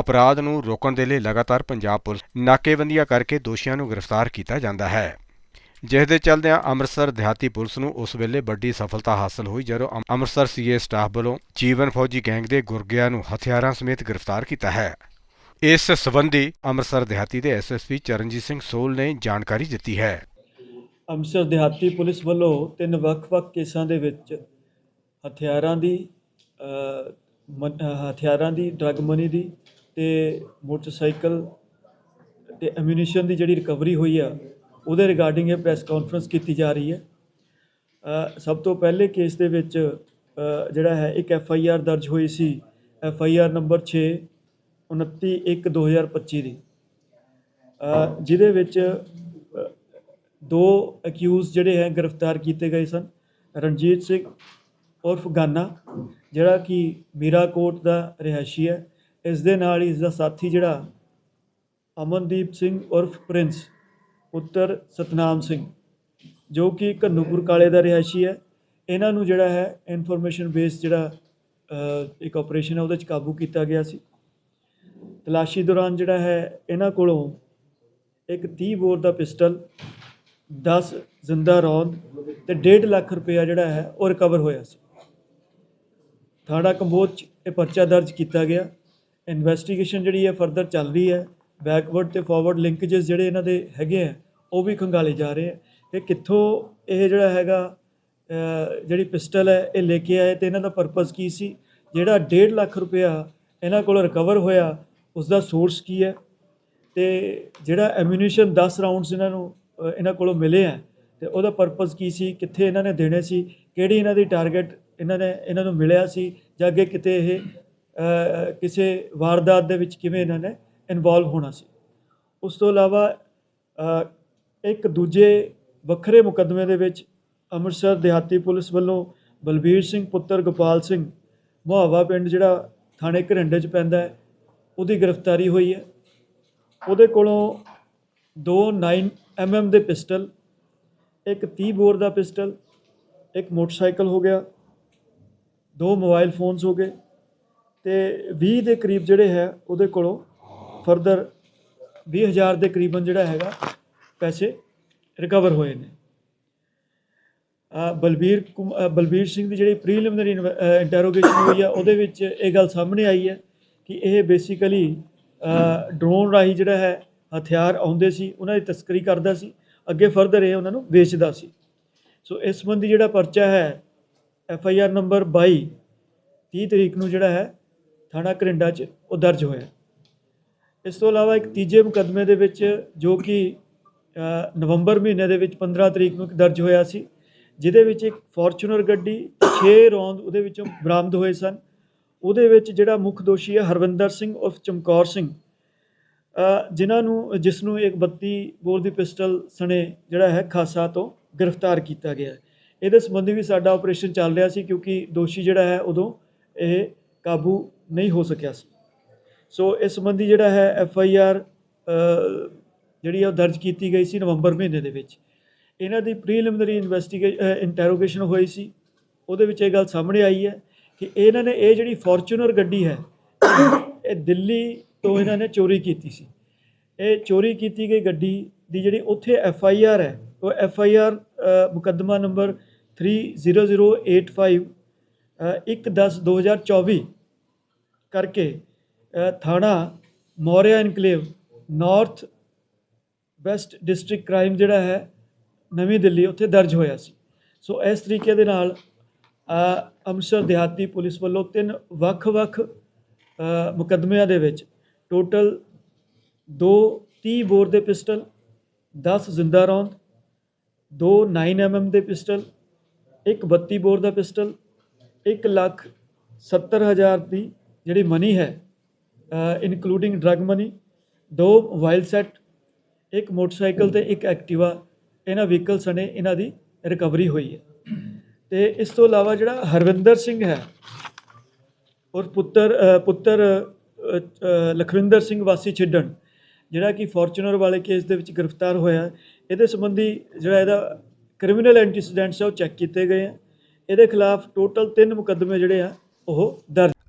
ਅਪਰਾਧ ਨੂੰ ਰੋਕਣ ਦੇ ਲਈ ਲਗਾਤਾਰ ਪੰਜਾਬ ਪੁਲਿਸ ਨਾਕੇਬੰਦੀਆਂ ਕਰਕੇ ਦੋਸ਼ੀਆਂ ਨੂੰ ਗ੍ਰਿਫਤਾਰ ਕੀਤਾ ਜਾਂਦਾ ਹੈ। ਜਿਸ ਦੇ ਚੱਲਦਿਆਂ ਅੰਮ੍ਰਿਤਸਰ ਦਿਹਾਤੀ ਪੁਲਿਸ ਨੂੰ ਉਸ ਵੇਲੇ ਵੱਡੀ ਸਫਲਤਾ ਹਾਸਲ ਹੋਈ ਜਦੋਂ ਅੰਮ- ਅੰਮ੍ਰਿਤਸਰ ਸੀਏ ਸਟਾਫ ਵੱਲੋਂ ਜੀਵਨ ਫੌਜੀ ਗੈਂਗ ਦੇ ਗੁਰਗਿਆਂ ਨੂੰ ਹਥਿਆਰਾਂ ਸਮੇਤ ਗ੍ਰਿਫਤਾਰ ਕੀਤਾ ਹੈ। ਇਸ ਸਬੰਧੀ ਅੰਮ੍ਰਿਤਸਰ ਦਿਹਾਤੀ ਦੇ ਐਸਐਸਪੀ ਚਰਨਜੀਤ ਸਿੰਘ ਸੋਲ ਨੇ ਜਾਣਕਾਰੀ ਦਿੱਤੀ ਹੈ। ਅੰਮ੍ਰਿਤਸਰ ਦਿਹਾਤੀ ਪੁਲਿਸ ਵੱਲੋਂ ਤਿੰਨ ਵੱਖ-ਵੱਖ ਕੇਸਾਂ ਦੇ ਵਿੱਚ ਹਥਿਆਰਾਂ ਦੀ ਹਥਿਆਰਾਂ ਦੀ, ਡਰੱਗ ਮਨੀ ਦੀ ਤੇ ਮੋਟਰਸਾਈਕਲ ਤੇ ਐਮੂਨੀਸ਼ਨ ਦੀ ਜਿਹੜੀ ਰਿਕਵਰੀ ਹੋਈ ਆ, ਉਹਦੇ ਰਿਗਾਰਡਿੰਗ ਇਹ ਪ੍ਰੈਸ ਕਾਨਫਰੰਸ ਕੀਤੀ ਜਾ ਰਹੀ ਹੈ। ਸਭ ਤੋਂ ਪਹਿਲੇ ਕੇਸ ਦੇ ਵਿੱਚ ਜਿਹੜਾ ਹੈ, ਇੱਕ ਐਫ ਆਈ ਆਰ ਦਰਜ ਹੋਈ ਸੀ ਐਫ ਆਈ ਆਰ ਨੰਬਰ 6 29 1 2025 ਦੀ। ਜਿਹਦੇ ਵਿੱਚ ਦੋ ਅਕਿਊਜ਼ ਜਿਹੜੇ ਹੈ, ਗ੍ਰਿਫਤਾਰ ਕੀਤੇ ਗਏ ਸਨ, ਰਣਜੀਤ ਸਿੰਘ ਉਰਫ ਗਾਨਾ, ਜਿਹੜਾ ਕਿ ਮੀਰਾਕੋਟ ਦਾ ਰਿਹਾਇਸ਼ੀ ਹੈ। ਇਸ ਦੇ ਨਾਲ ਹੀ ਇਸ ਦਾ ਸਾਥੀ ਜਿਹੜਾ ਅਮਨਦੀਪ ਸਿੰਘ ਉਰਫ ਪ੍ਰਿੰਸ, ਪੁੱਤਰ ਸਤਨਾਮ ਸਿੰਘ, ਜੋ ਕਿ ਘੰਨੂਪੁਰ ਕਾਲੇ ਦਾ ਰਿਹਾਇਸ਼ੀ ਹੈ। ਇਹਨਾਂ ਨੂੰ ਜਿਹੜਾ ਹੈ ਇਨਫੋਰਮੇਸ਼ਨ ਬੇਸ ਜਿਹੜਾ ਇੱਕ ਆਪਰੇਸ਼ਨ ਹੈ, ਉਹਦੇ ਚ ਕਾਬੂ ਕੀਤਾ ਗਿਆ ਸੀ। ਤਲਾਸ਼ੀ ਦੌਰਾਨ ਜਿਹੜਾ ਹੈ ਇਹਨਾਂ ਕੋਲੋਂ ਇੱਕ 30 ਬੋਰ ਦਾ ਪਿਸਟਲ 10 ਜ਼ਿੰਦਾ ਰੌਂਦ ਤੇ 1.5 ਲੱਖ ਰੁਪਇਆ ਜਿਹੜਾ ਹੈ ਉਹ ਰਿਕਵਰ ਹੋਇਆ ਸੀ। ਥਾਣਾ ਕੰਬੋਜ 'ਚ ਇਹ ਪਰਚਾ ਦਰਜ ਕੀਤਾ ਗਿਆ। ਇਨਵੈਸਟੀਗੇਸ਼ਨ ਜਿਹੜੀ ਹੈ ਫਰਦਰ ਚੱਲ ਰਹੀ ਹੈ। ਬੈਕਵਰਡ ਤੇ ਫਾਰਵਰਡ ਲਿੰਕੇजेस ਜਿਹੜੇ ਇਹਨਾਂ ਦੇ ਹੈਗੇ ਆ, ਉਹ ਵੀ ਖੰਗਾਲੇ ਜਾ ਰਹੇ ਆ। ਕਿ ਕਿੱਥੋਂ ਇਹ ਜਿਹੜਾ ਹੈਗਾ ਜਿਹੜੀ ਪਿਸਟਲ ਹੈ, ਇਹ ਲੈ ਕੇ ਆਏ ਤੇ ਇਹਨਾਂ ਦਾ ਪਰਪਸ ਕੀ ਸੀ? ਜਿਹੜਾ 1.5 ਲੱਖ ਰੁਪਇਆ ਇਹਨਾਂ ਕੋਲ ਰਿਕਵਰ ਹੋਇਆ ਉਸ ਦਾ ਸੋਰਸ ਕੀ ਹੈ? ਤੇ ਜਿਹੜਾ ਐਮੂਨੀਸ਼ਨ 10 ਰਾਉਂਡਸ ਇਹਨਾਂ ਨੂੰ ਇਹਨਾਂ ਕੋਲੋਂ ਮਿਲੇ ਆ, ਤੇ ਉਹਦਾ ਪਰਪਸ ਕੀ ਸੀ? ਕਿੱਥੇ ਇਹਨਾਂ ਨੇ ਦੇਣੇ ਸੀ? ਕਿਹੜੀ ਇਹਨਾਂ ਦੀ ਟਾਰਗੇਟ ਇਹਨਾਂ ਨੇ, ਇਹਨਾਂ ਨੂੰ ਮਿਲਿਆ ਸੀ? ਜਾਂ ਅੱਗੇ ਕਿਤੇ ਇਹ ਕਿਸੇ ਵਾਰਦਾਤ ਦੇ ਵਿੱਚ ਕਿਵੇਂ ਇਹਨਾਂ ਨੇ ਇਨਵੋਲਵ ਹੋਣਾ ਸੀ। ਉਸ ਤੋਂ ਇਲਾਵਾ ਇੱਕ ਦੂਜੇ ਵੱਖਰੇ ਮੁਕੱਦਮੇ ਦੇ ਵਿੱਚ ਅੰਮ੍ਰਿਤਸਰ ਦਿਹਾਤੀ ਪੁਲਿਸ ਵੱਲੋਂ ਬਲਬੀਰ ਸਿੰਘ, ਪੁੱਤਰ ਗੋਪਾਲ ਸਿੰਘ, ਮੁਹਾਵਾ ਪਿੰਡ ਜਿਹੜਾ ਥਾਣੇ ਘਰਿੰਡੇ 'ਚ ਪੈਂਦਾ ਹੈ, ਉਹਦੀ ਗ੍ਰਿਫਤਾਰੀ ਹੋਈ ਹੈ। ਉਹਦੇ ਕੋਲੋਂ ਦੋ 9 mm ਦੇ ਪਿਸਟਲ, ਇੱਕ 30 ਬੋਰ ਦਾ ਪਿਸਟਲ, ਇੱਕ ਮੋਟਰਸਾਈਕਲ ਹੋ ਗਿਆ, ਦੋ ਮੋਬਾਈਲ ਫੋਨਸ ਹੋ ਗਏ ਤੇ 20 ਦੇ ਕਰੀਬ ਜਿਹੜੇ ਹੈ, ਉਹਦੇ ਕੋਲੋਂ ਫਰਦਰ 20000 ਦੇ ਕਰੀਬਨ ਜਿਹੜਾ ਹੈਗਾ, ਪੈਸੇ ਰਿਕਵਰ ਹੋਏ ਨੇ। ਬਲਬੀਰ ਕੁਮ- ਬਲਬੀਰ ਸਿੰਘ ਦੀ ਜਿਹੜੀ ਪ੍ਰੀਲਿਮਿਨਰੀ ਇੰਟਰੋਗੇਸ਼ਨ ਹੋਈ ਆ, ਉਹਦੇ ਵਿੱਚ ਇਹ ਗੱਲ ਸਾਹਮਣੇ ਆਈ ਹੈ ਕਿ ਇਹ ਬੇਸਿਕਲੀ ਡਰੋਨ ਰਾਹੀਂ ਜਿਹੜਾ ਹੈ, ਹਥਿਆਰ ਆਉਂਦੇ ਸੀ, ਉਹਨਾਂ ਦੀ ਤਸਕਰੀ ਕਰਦਾ ਸੀ, ਅੱਗੇ ਫਰਦਰ ਇਹ ਉਹਨਾਂ ਨੂੰ ਵੇਚਦਾ ਸੀ। ਸੋ ਇਸ ਸੰਬੰਧੀ ਜਿਹੜਾ ਪਰਚਾ ਹੈ ਐਫ ਆਈ ਆਰ ਨੰਬਰ 22 30 ਤਰੀਕ ਨੂੰ ਜਿਹੜਾ ਹੈ ਥਾਣਾ ਕਰਿੰਡਾ 'ਚ ਉਹ ਦਰਜ ਹੋਇਆ। ਇਸ ਤੋਂ ਇਲਾਵਾ ਇੱਕ ਤੀਜੇ ਮੁਕੱਦਮੇ ਦੇ ਵਿੱਚ ਜੋ ਕਿ ਨਵੰਬਰ ਮਹੀਨੇ ਦੇ ਵਿੱਚ 15 ਤਰੀਕ ਨੂੰ ਦਰਜ ਹੋਇਆ ਸੀ, ਜਿਹਦੇ ਵਿੱਚ ਇੱਕ ਫੋਰਚੂਨਰ ਗੱਡੀ 6 ਰੌਂਦ ਉਹਦੇ ਵਿੱਚੋਂ ਬਰਾਮਦ ਹੋਏ ਸਨ। ਉਹਦੇ ਵਿੱਚ ਜਿਹੜਾ ਮੁੱਖ ਦੋਸ਼ੀ ਹੈ ਹਰਵਿੰਦਰ ਸਿੰਘ ਉਰਫ ਚਮਕੌਰ ਸਿੰਘ ਜਿਨ੍ਹਾਂ ਨੂੰ, ਜਿਸ ਨੂੰ ਇੱਕ 32 ਬੋਰ ਦੀ ਪਿਸਟਲ ਸਣੇ ਜਿਹੜਾ ਹੈ ਖਾਸਾ ਤੋਂ ਗ੍ਰਿਫਤਾਰ ਕੀਤਾ ਗਿਆ ਇਹਦੇ ਸੰਬੰਧੀ ਵੀ ਸਾਡਾ ਆਪਰੇਸ਼ਨ ਚੱਲ ਰਿਹਾ ਸੀ ਕਿਉਂਕਿ ਦੋਸ਼ੀ ਜਿਹੜਾ ਹੈ ਉਦੋਂ ਇਹ ਕਾਬੂ ਨਹੀਂ ਹੋ ਸਕਿਆ ਸੀ। ਸੋ ਇਸ ਸੰਬੰਧੀ ਜਿਹੜਾ ਹੈ ਐਫ ਆਈ ਆਰ ਜਿਹੜੀ ਆ ਉਹ ਦਰਜ ਕੀਤੀ ਗਈ ਸੀ ਨਵੰਬਰ ਮਹੀਨੇ ਦੇ ਵਿੱਚ। ਇਹਨਾਂ ਦੀ ਪ੍ਰੀਲਿਮਿਨਰੀ ਇਨਵੈਸਟੀਗੇਸ਼ਨ ਇੰਟਰੋਗੇਸ਼ਨ ਹੋਈ ਸੀ। ਉਹਦੇ ਵਿੱਚ ਇਹ ਗੱਲ ਸਾਹਮਣੇ ਆਈ ਹੈ ਕਿ ਇਹਨਾਂ ਨੇ ਇਹ ਜਿਹੜੀ ਫੋਰਚੂਨਰ ਗੱਡੀ ਹੈ, ਇਹ ਦਿੱਲੀ ਤੋਂ ਇਹਨਾਂ ਨੇ ਚੋਰੀ ਕੀਤੀ ਸੀ। ਇਹ ਚੋਰੀ ਕੀਤੀ ਗਈ ਗੱਡੀ ਦੀ ਜਿਹੜੀ ਉੱਥੇ ਐਫ ਆਈ ਆਰ ਹੈ, ਉਹ ਐਫ ਆਈ ਆਰ ਮੁਕੱਦਮਾ ਨੰਬਰ 30085 1/10/2024 ਕਰਕੇ ਥਾਣਾ Maurya enclave north west district crime ਜਿਹੜਾ ਹੈ ਨਵੀਂ ਦਿੱਲੀ ਉੱਥੇ ਦਰਜ ਹੋਇਆ ਸੀ। ਸੋ ਇਸ ਤਰੀਕੇ ਦੇ ਨਾਲ ਅੰਮ੍ਰਿਤਸਰ ਦਿਹਾਤੀ ਪੁਲਿਸ ਵੱਲੋਂ ਤਿੰਨ ਵੱਖ-ਵੱਖ ਅ, ਮੁਕੱਦਮਿਆਂ ਦੇ ਵਿੱਚ ਟੋਟਲ ਦੋ 30 ਬੋਰ ਦੇ ਪਿਸਟਲ 10 ਜ਼ਿੰਦਾ ਰੌਂਦ ਦੋ 9 mm ਦੇ ਪਿਸਟਲ ਇੱਕ 32 ਬੋਰ ਦਾ ਪਿਸਟਲ 1 ਲੱਖ 70 ਹਜ਼ਾਰ ਦੀ ਜਿਹੜੀ ਮਨੀ ਹੈ ਇਨਕਲੂਡਿੰਗ ਡਰਗ ਮਨੀ ਦੋ ਮੋਬਾਈਲ ਸੈੱਟ ਇੱਕ ਮੋਟਰਸਾਈਕਲ ਤੇ ਇੱਕ ਐਕਟਿਵਾ ਇਹਨਾਂ ਵਹੀਕਲ ਸਣੇ ਇਹਨਾਂ ਦੀ ਰਿਕਵਰੀ ਹੋਈ ਹੈ। ਤੇ ਇਸ ਤੋਂ ਇਲਾਵਾ ਜਿਹੜਾ ਹਰਵਿੰਦਰ ਸਿੰਘ ਹੈ, ਔਰ ਪੁੱਤਰ ਪੁੱਤਰ ਲਖਵਿੰਦਰ ਸਿੰਘ ਵਾਸੀ ਛਿੱਡਣ, ਜਿਹੜਾ ਕਿ ਫੋਰਚੂਨਰ ਵਾਲੇ ਕੇਸ ਦੇ ਵਿੱਚ ਗ੍ਰਿਫਤਾਰ ਹੋਇਆ, ਇਹਦੇ ਸੰਬੰਧੀ ਜਿਹੜਾ ਇਹਦਾ ਕ੍ਰਿਮੀਨਲ ਐਂਟੀਸੀਡੈਂਟਸ ਹੈ ਉਹ ਚੈੱਕ ਕੀਤੇ ਗਏ ਆ। ਇਹਦੇ ਖਿਲਾਫ ਟੋਟਲ 3 ਮੁਕੱਦਮੇ ਜਿਹੜੇ ਆ, ਉਹ ਦਰਜ